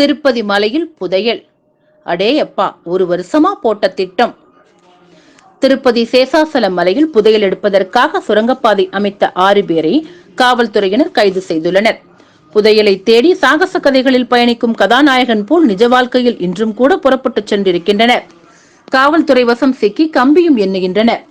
திருப்பதி மலையில் புதையல். அடே அப்பா ஒரு வருஷமா போட்ட திட்டம். திருப்பதி சேசாசலம் மலையில் புதையல் எடுப்பதற்காக சுரங்கப்பாதை அமைத்த ஆறு பேரை காவல்துறையினர் கைது செய்துள்ளனர். புதையலை தேடி சாகச கதைகளில் பயணிக்கும் கதாநாயகன் போல் நிஜ வாழ்க்கையில் இன்றும் கூட புறப்பட்டுச் சென்றிருக்கின்றனர். காவல்துறை வசம் சிக்கி கம்பியும் எண்ணுகின்றனர்.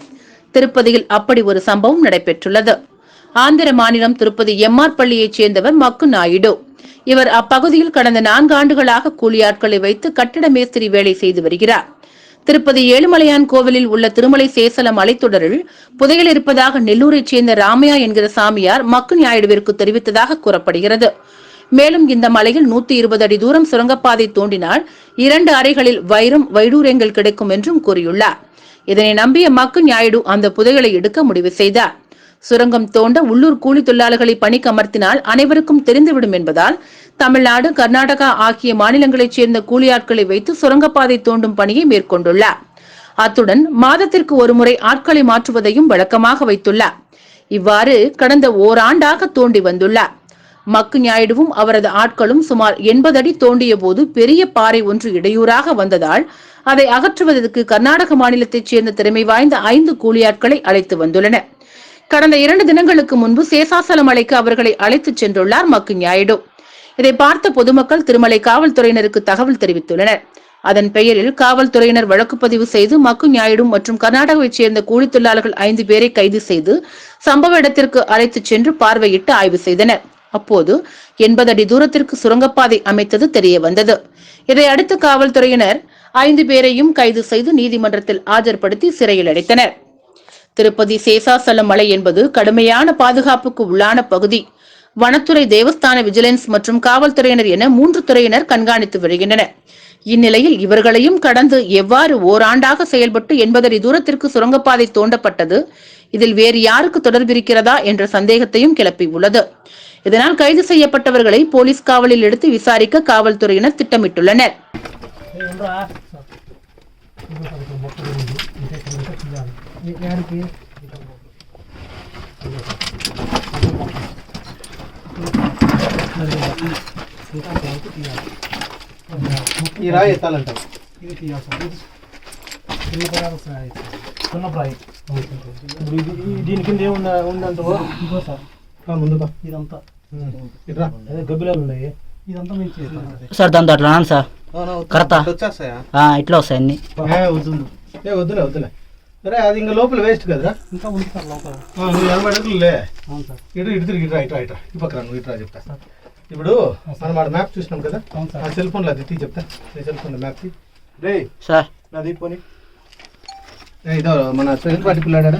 திருப்பதியில் அப்படி ஒரு சம்பவம் நடைபெற்றுள்ளது. ஆந்திர மாநிலம் திருப்பதி எம்ஆர் பள்ளியைச் சேர்ந்தவர் மக்கு நாயுடு. இவர் அப்பகுதியில் கடந்த நான்கு ஆண்டுகளாக கூலியாட்களை வைத்து கட்டிட மேஸ்திரி வேலை செய்து வருகிறார். திருப்பதி ஏழுமலையான் கோவிலில் உள்ள திருமலை சேசலம் மலைத்தொடரில் புதையல் இருப்பதாக நெல்லூரைச் சேர்ந்த ராமையா என்கிற சாமியார் மக்கு நாயுடுவிற்கு தெரிவித்ததாக கூறப்படுகிறது. மேலும் இந்த மலையில் நூத்தி இருபது அடி தூரம் சுரங்கப்பாதை தோண்டினால் இரண்டு அறைகளில் வைரம் வைடூரியங்கள் கிடைக்கும் என்றும் கூறியுள்ளார். இதனை நம்பிய மக்கு ஞாயிடு அந்த புதையலை எடுக்க முடிவு செய்தார். சுரங்கம் தோண்ட உள்ளூர் கூலி தொழிலாளர்களை பணிக்கு அமர்த்தினால் அனைவருக்கும் தெரிந்துவிடும் என்பதால் தமிழ்நாடு கர்நாடகா ஆகிய மாநிலங்களைச் சேர்ந்த கூலியாட்களை வைத்து சுரங்கப்பாதை தோண்டும் பணியை மேற்கொண்டுள்ளார். அத்துடன் மாதத்திற்கு ஒருமுறை ஆட்களை மாற்றுவதையும் வழக்கமாக வைத்துள்ளார். இவ்வாறு கடந்த ஓராண்டாக தோண்டி வந்துள்ளார். மக்கு ஞாயிடுவும் அவரது ஆட்களும் சுமார் எண்பது அடி தோண்டிய போது பெரிய பாறை ஒன்று இடையூறாக வந்ததால் அதை அகற்றுவதற்கு கர்நாடக மாநிலத்தைச் சேர்ந்த திறமை வாய்ந்த ஐந்து கூலியாட்களை அழைத்து வந்துள்ளனர். கடந்த இரண்டு தினங்களுக்கு முன்பு சேசாசல மலைக்கு அவர்களை அழைத்துச் சென்றுள்ளார் மக்கு ஞாயிடு. இதை பார்த்த பொதுமக்கள் திருமலை காவல்துறையினருக்கு தகவல் தெரிவித்துள்ளனர். அதன் பெயரில் காவல்துறையினர் வழக்கு பதிவு செய்து மக்கு ஞாயிடு மற்றும் கர்நாடகாவைச் சேர்ந்த கூலித் தொழிலாளர்கள் ஐந்து பேரை கைது செய்து சம்பவ இடத்திற்கு அழைத்துச் சென்று பார்வையிட்டு ஆய்வு செய்தனர். அப்போது எண்பது அடி தூரத்திற்கு சுரங்கப்பாதை அமைத்தது தெரிய வந்தது இதை அடுத்து காவல்துறையினர் ஐந்து பேரையும் கைது செய்து நீதிமன்றத்தில் ஆஜர்படுத்தி சிறையில் அடைத்தனர். திருப்பதி சேசாசலம் மலை என்பது கடுமையான பாதுகாப்புக்கு உள்ளான பகுதி. வனத்துறை தேவஸ்தான விஜிலன்ஸ் மற்றும் காவல்துறையினர் என மூன்று துறையினர் கண்காணித்து வருகின்றனர். இந்நிலையில் இவர்களையும் கடந்து எவ்வாறு ஓராண்டாக செயல்பட்டு எண்பது தூரத்திற்கு சுரங்கப்பாதை தோண்டப்பட்டது இதில் வேறு யாருக்கு தொடர்பிருக்கிறதா என்ற சந்தேகத்தையும் கிளப்பியுள்ளது இதனால் கைது செய்யப்பட்டவர்களை போலீஸ் காவலில் எடுத்து விசாரிக்க காவல்துறையினர் திட்டமிட்டுள்ளனர். దీని కింద ఏముందా ఉందంటావు? సార్. ముందుగా. ఇదంతా. సార్ దాంతో అట్లా సార్. కరెక్టా ఇట్లా వస్తాయి అన్ని. వద్దు వద్దులే వద్దులే. సరే అది ఇంకా లోపల వేస్ట్ కదరా ఇంకా ఉంది సార్ లోపల. ఆ, నువ్వు ఎనభై అడుగులు లే. అవును సార్. ఇటు ఇటు తిరిగి ఇట్రా ఇట్రా ఇట్రా ఈ పక్కన నువ్వు ఇట్రా చెప్తా. ఇప్పుడు మనం ఆడ మ్యాప్ చూసినాం కదా? అవును ఆ సార్ సెల్ ఫోన్లో అది తీ చెప్తా. నీ సెల్ ఫోన్లో మ్యాప్ తీ రే సార్. నాది పోనీ. ఏ, ఇదో మన ట్రైన్ పార్టీ పిల్లాడా